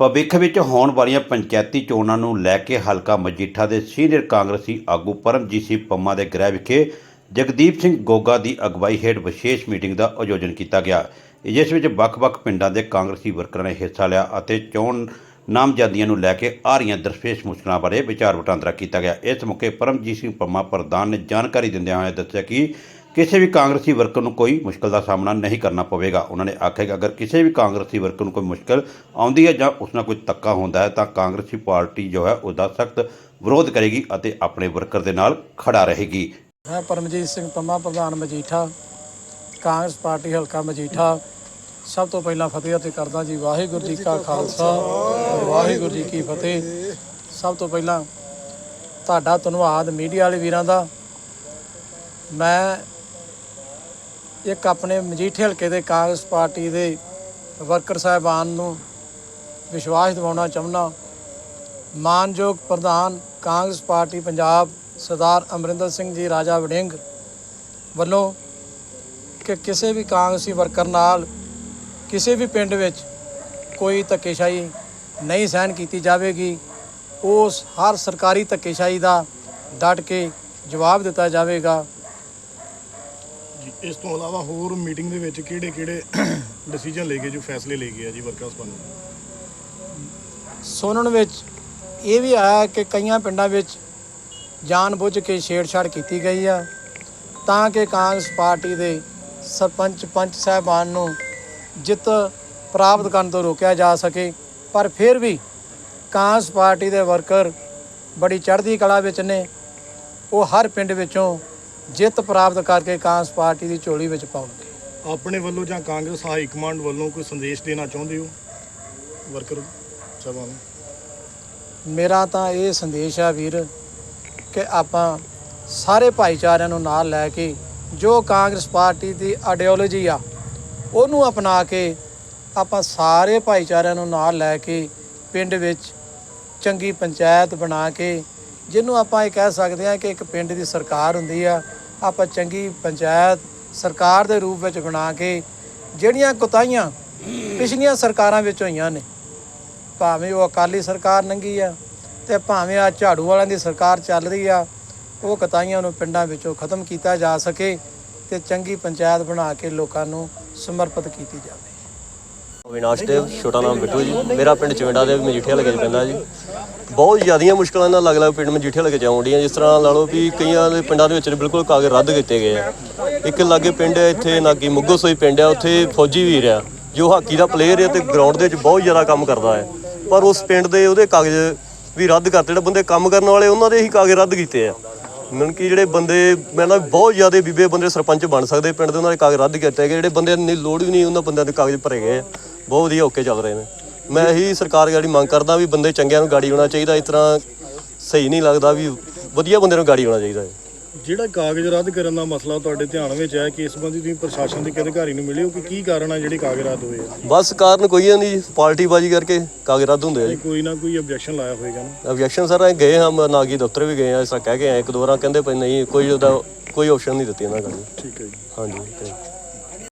ਭਵਿੱਖ ਵਿੱਚ ਹੋਣ ਵਾਲੀਆਂ ਪੰਚਾਇਤੀ ਚੋਣਾਂ ਨੂੰ ਲੈ ਕੇ ਹਲਕਾ ਮਜੀਠਾ ਦੇ ਸੀਨੀਅਰ ਕਾਂਗਰਸੀ ਆਗੂ ਪਰਮਜੀਤ ਸਿੰਘ ਪੰਮਾ ਦੇ ਗ੍ਰਹਿ ਵਿਖੇ ਜਗਦੀਪ ਸਿੰਘ ਗੋਗਾ ਦੀ ਅਗਵਾਈ ਹੇਠ ਵਿਸ਼ੇਸ਼ ਮੀਟਿੰਗ ਦਾ ਆਯੋਜਨ ਕੀਤਾ ਗਿਆ। ਜਿਸ ਵਿੱਚ ਵੱਖ-ਵੱਖ ਪਿੰਡਾਂ ਦੇ ਕਾਂਗਰਸੀ ਵਰਕਰਾਂ ਨੇ ਹਿੱਸਾ ਲਿਆ ਅਤੇ ਚੋਣ ਨਾਮਜ਼ਦਗੀਆਂ ਨੂੰ ਲੈ ਕੇ ਆ ਰਹੀਆਂ ਦਰਪੇਸ਼ ਮੁਸ਼ਕਲਾਂ ਬਾਰੇ ਵਿਚਾਰ ਵਟਾਂਦਰਾ ਕੀਤਾ ਗਿਆ। ਇਸ ਮੌਕੇ ਪਰਮਜੀਤ ਸਿੰਘ ਪੰਮਾ ਪ੍ਰਧਾਨ ਨੇ ਜਾਣਕਾਰੀ ਦਿੰਦਿਆਂ ਹੋਇਆ ਦੱਸਿਆ ਕਿ ਕਿਸੇ ਵੀ ਕਾਂਗਰਸੀ ਵਰਕਰ ਨੂੰ ਕੋਈ ਮੁਸ਼ਕਲ ਦਾ ਸਾਹਮਣਾ ਨਹੀਂ ਕਰਨਾ ਪਵੇਗਾ। ਉਹਨਾਂ ਨੇ ਆਖਿਆ ਕਿ ਅਗਰ ਕਿਸੇ ਵੀ ਕਾਂਗਰਸੀ ਵਰਕਰ ਨੂੰ ਕੋਈ ਮੁਸ਼ਕਲ ਆਉਂਦੀ ਹੈ ਜਾਂ ਉਸ ਨਾਲ ਕੋਈ ਤੱਕਾ ਹੁੰਦਾ ਹੈ, ਤਾਂ ਕਾਂਗਰਸੀ ਪਾਰਟੀ ਜੋ ਹੈ ਉਹਦਾ ਸਖਤ ਵਿਰੋਧ ਕਰੇਗੀ ਅਤੇ ਆਪਣੇ ਵਰਕਰ ਦੇ ਨਾਲ ਖੜਾ ਰਹੇਗੀ। ਮੈਂ ਪਰਮਜੀਤ ਸਿੰਘ ਪੰਮਾ, ਪ੍ਰਧਾਨ ਮਜੀਠਾ। ਕਾਂਗਰਸ ਪਾਰਟੀ ਹਲਕਾ ਮਜੀਠਾ। ਸਭ ਤੋਂ ਪਹਿਲਾਂ ਫਤਿਹ ਅਤੇ ਕਰਦਾ ਜੀ, ਵਾਹਿਗੁਰੂ ਜੀ ਕਾ ਖਾਲਸਾ ਵਾਹਿਗੁਰੂ ਜੀ ਕੀ ਫਤਿਹ। ਸਭ ਤੋਂ ਪਹਿਲਾਂ ਤੁਹਾਡਾ ਧੰਨਵਾਦ ਮੀਡੀਆ ਵਾਲੇ ਵੀਰਾਂ ਦਾ। ਮੈਂ ਇੱਕ ਆਪਣੇ ਮਜੀਠੇ ਹਲਕੇ ਦੇ ਕਾਂਗਰਸ ਪਾਰਟੀ ਦੇ ਵਰਕਰ ਸਾਹਿਬਾਨ ਨੂੰ ਵਿਸ਼ਵਾਸ ਦਿਵਾਉਣਾ ਚਾਹੁੰਦਾ ਮਾਨਯੋਗ ਪ੍ਰਧਾਨ ਕਾਂਗਰਸ ਪਾਰਟੀ ਪੰਜਾਬ ਸਰਦਾਰ ਅਮਰਿੰਦਰ ਸਿੰਘ ਜੀ, ਰਾਜਾ ਵੜਿੰਗ ਵੱਲੋਂ ਕਿ ਕਿਸੇ ਵੀ ਕਾਂਗਰਸੀ ਵਰਕਰ ਨਾਲ ਕਿਸੇ ਵੀ ਪਿੰਡ ਵਿੱਚ ਕੋਈ ਧੱਕੇਸ਼ਾਹੀ ਨਹੀਂ ਸਹਿਣ ਕੀਤੀ ਜਾਵੇਗੀ। ਉਸ ਹਰ ਸਰਕਾਰੀ ਧੱਕੇਸ਼ਾਹੀ ਦਾ ਡਟ ਕੇ ਜਵਾਬ ਦਿੱਤਾ ਜਾਵੇਗਾ। ਇਸ ਤੋਂ ਇਲਾਵਾ ਹੋਰ ਮੀਟਿੰਗ ਦੇ ਵਿੱਚ ਕਿਹੜੇ ਕਿਹੜੇ ਡਿਸੀਜਨ ਲਏ ਗਏ ਜੋ ਫੈਸਲੇ ਲਏ ਗਏ ਆ ਜੀ ਵਰਕਰਸ ਸੰਬੰਧੀ ਸੁਣਨ ਵਿੱਚ ਇਹ ਵੀ ਆਇਆ ਕਿ ਕਈਆਂ ਪਿੰਡਾਂ ਵਿੱਚ ਜਾਣਬੁੱਝ ਕੇ ਛੇੜਛਾੜ ਕੀਤੀ ਗਈ ਆ, ਤਾਂ ਕਿ ਕਾਂਗਰਸ ਪਾਰਟੀ ਦੇ ਸਰਪੰਚ ਪੰਚ ਸਾਹਿਬਾਨ ਨੂੰ ਜਿੱਤ ਪ੍ਰਾਪਤ ਕਰਨ ਤੋਂ ਰੋਕਿਆ ਜਾ ਸਕੇ। ਪਰ ਫਿਰ ਵੀ ਕਾਂਗਰਸ ਪਾਰਟੀ ਦੇ ਵਰਕਰ ਬੜੀ ਚੜ੍ਹਦੀ ਕਲਾ ਵਿੱਚ ਨੇ। ਉਹ ਹਰ ਪਿੰਡ ਵਿੱਚੋਂ ਜਿੱਤ ਪ੍ਰਾਪਤ ਕਰਕੇ ਕਾਂਗਰਸ ਪਾਰਟੀ ਦੀ ਝੋਲੀ ਵਿੱਚ ਪਾਉਣਗੇ। ਆਪਣੇ ਵੱਲੋਂ ਜਾਂ ਕਾਂਗਰਸ ਹਾਈ ਕਮਾਂਡ ਵੱਲੋਂ ਕੋਈ ਸੰਦੇਸ਼ ਦੇਣਾ ਚਾਹੁੰਦੇ ਹੋ? ਵਰਕਰ ਸਭਾ ਨੂੰ। ਮੇਰਾ ਤਾਂ ਇਹ ਸੰਦੇਸ਼ ਆ ਵੀਰ ਕਿ ਆਪਾਂ ਸਾਰੇ ਭਾਈਚਾਰਿਆਂ ਨੂੰ ਨਾਲ ਲੈ ਕੇ ਜੋ ਕਾਂਗਰਸ ਪਾਰਟੀ ਦੀ ਆਈਡੀਓਲੋਜੀ ਆ ਉਹਨੂੰ ਅਪਣਾ ਕੇ ਆਪਾਂ ਸਾਰੇ ਭਾਈਚਾਰਿਆਂ ਨੂੰ ਨਾਲ ਲੈ ਕੇ ਪਿੰਡ ਵਿੱਚ ਚੰਗੀ ਪੰਚਾਇਤ ਬਣਾ ਕੇ ਜਿਹਨੂੰ ਆਪਾਂ ਇਹ ਕਹਿ ਸਕਦੇ ਹਾਂ ਕਿ ਇੱਕ ਪਿੰਡ ਦੀ ਸਰਕਾਰ ਹੁੰਦੀ ਆ ਆਪਾਂ ਚੰਗੀ ਪੰਚਾਇਤ ਸਰਕਾਰ ਦੇ ਰੂਪ ਵਿੱਚ ਬਣਾ ਕੇ ਜਿਹੜੀਆਂ ਕੁਤਾਈਆਂ ਪਿਛਲੀਆਂ ਸਰਕਾਰਾਂ ਵਿੱਚ ਹੋਈਆਂ ਨੇ, ਭਾਵੇਂ ਉਹ ਅਕਾਲੀ ਸਰਕਾਰ ਲੰਗੀ ਆ ਤੇ ਭਾਵੇਂ ਆ ਝਾੜੂ ਵਾਲਿਆਂ ਦੀ ਸਰਕਾਰ ਚੱਲ ਰਹੀ ਆ, ਉਹ ਕਤਾਈਆਂ ਨੂੰ ਪਿੰਡਾਂ ਵਿੱਚੋਂ ਖਤਮ ਕੀਤਾ ਜਾ ਸਕੇ ਤੇ ਚੰਗੀ ਪੰਚਾਇਤ ਬਣਾ ਕੇ ਲੋਕਾਂ ਨੂੰ ਸਮਰਪਿਤ ਕੀਤੀ ਜਾਵੇ। ਅਵਿਨਾਸ਼ ਦੇਵ, ਛੋਟਾ ਨਾਮ ਬਿੱਟੂ ਜੀ। ਮੇਰਾ ਪਿੰਡ ਚਵਿੰਡਾ ਦੇ ਮਜੀਠੀਆ ਹਲਕੇ ਪੈਂਦਾ ਜੀ। ਬਹੁਤ ਜ਼ਿਆਦੀਆਂ ਮੁਸ਼ਕਲਾਂ ਨਾਲ ਅਲੱਗ-ਅਲੱਗ ਪਿੰਡ ਮਜੀਠੇ ਹਲਕੇ 'ਚ ਆਉਂਦੀਆਂ ਜਿਸ ਤਰ੍ਹਾਂ ਲਾ ਲਓ ਵੀ ਕਈਆਂ ਦੇ ਪਿੰਡਾਂ ਦੇ ਵਿੱਚ ਬਿਲਕੁਲ ਕਾਗਜ਼ ਰੱਦ ਕੀਤੇ ਗਏ ਆ। ਇੱਕ ਲਾਗੇ ਪਿੰਡ ਹੈ, ਇੱਥੇ ਨਾਗੀ ਮੁੱਗੋ ਸੋਈ ਪਿੰਡ ਹੈ, ਉੱਥੇ ਫੌਜੀ ਵੀਰ ਆ, ਜੋ ਹਾਕੀ ਦਾ ਪਲੇਅਰ ਹੈ ਤੇ ਗਰਾਊਂਡ ਦੇ ਵਿੱਚ ਬਹੁਤ ਜ਼ਿਆਦਾ ਕੰਮ ਕਰਦਾ ਹੈ। ਪਰ ਉਸ ਪਿੰਡ ਦੇ ਉਹਦੇ ਕਾਗਜ਼ ਵੀ ਰੱਦ ਕਰਤੇ ਜਿਹੜੇ ਬੰਦੇ ਕੰਮ ਕਰਨ ਵਾਲੇ, ਉਹਨਾਂ ਦੇ ਹੀ ਕਾਗਜ਼ ਰੱਦ ਕੀਤੇ ਆ। ਮਨ ਕਿ ਜਿਹੜੇ ਬੰਦੇ, ਮੈਂ ਨਾ ਬਹੁਤ ਜ਼ਿਆਦਾ ਬੀਬੇ ਬੰਦੇ ਸਰਪੰਚ ਬਣ ਸਕਦੇ। ਪਿੰਡ ਦੇ ਉਹਨਾਂ ਦੇ ਕਾਗਜ਼ ਰੱਦ ਕੀਤੇ ਗਏ। ਜਿਹੜੇ ਬੰਦੇ ਦੀ ਲੋੜ ਵੀ ਨਹੀਂ, ਉਹਨਾਂ ਬੰਦਿਆਂ ਦੇ ਕਾਗਜ਼ ਭਰੇ ਗਏ ਆ। ਬਹੁਤ ਵਧੀਆ ਓਕੇ ਚੱਲ ਰਹੇ ਨੇ। ਮੈਂ ਇਹੀ ਸਰਕਾਰ ਗਾੜੀ ਮੰਗ ਕਰਦਾ ਵੀ ਬੰਦੇ ਚੰਗਿਆਂ ਨੂੰ ਗਾੜੀ ਹੋਣਾ ਚਾਹੀਦਾ ਇਸ ਤਰ੍ਹਾਂ ਸਹੀ ਨਹੀਂ ਲੱਗਦਾ ਵੀ ਵਧੀਆ ਬੰਦੇ ਨੂੰ ਗਾੜੀ ਹੋਣਾ ਚਾਹੀਦਾ ਹੈ। ਜਿਹੜਾ ਕਾਗਜ਼ ਰੱਦ ਕਰਨ ਦਾ ਮਸਲਾ ਤੁਹਾਡੇ ਧਿਆਨ ਵਿੱਚ ਹੈ ਕਿ ਇਸ ਸੰਬੰਧੀ ਤੁਸੀਂ ਪ੍ਰਸ਼ਾਸਨ ਦੇ ਅਧਿਕਾਰੀ ਨੂੰ ਮਿਲੇ ਹੋ ਕਿ ਕੀ ਕਾਰਨ ਆ ਜਿਹੜੇ ਕਾਗਜ਼ ਰੱਦ ਹੋਏ ਆ? ਬਸ ਕਾਰਨ ਕੋਈ ਨਹੀਂ ਪਾਰਟੀ ਬਾਜੀ ਕਰਕੇ ਕਾਗਜ਼ ਰੱਦ ਹੁੰਦੇ ਆ ਜੀ। ਕੋਈ ਨਾ ਕੋਈ ਆਬਜੈਕਸ਼ਨ ਲਾਇਆ ਹੋਏਗਾ ਨਾ। ਆਬਜੈਕਸ਼ਨ ਸਰ ਅਸੀਂ ਗਏ ਹਾਂ ਨਾਗੀ ਦਫ਼ਤਰ ਵੀ ਗਏ ਆ ਇਸ ਤਰ੍ਹਾਂ ਕਹਿ ਕੇ ਆਏ ਇੱਕ ਦੋ ਵਾਰਾਂ ਕਹਿੰਦੇ ਪਈ ਨਹੀਂ ਕੋਈ ਉਹਦਾ ਕੋਈ ਆਪਸ਼ਨ ਨਹੀਂ ਦਿੱਤੀ ਇਹਨਾਂ ਕੋਲ ਠੀਕ ਹੈ ਜੀ। ਹਾਂਜੀ।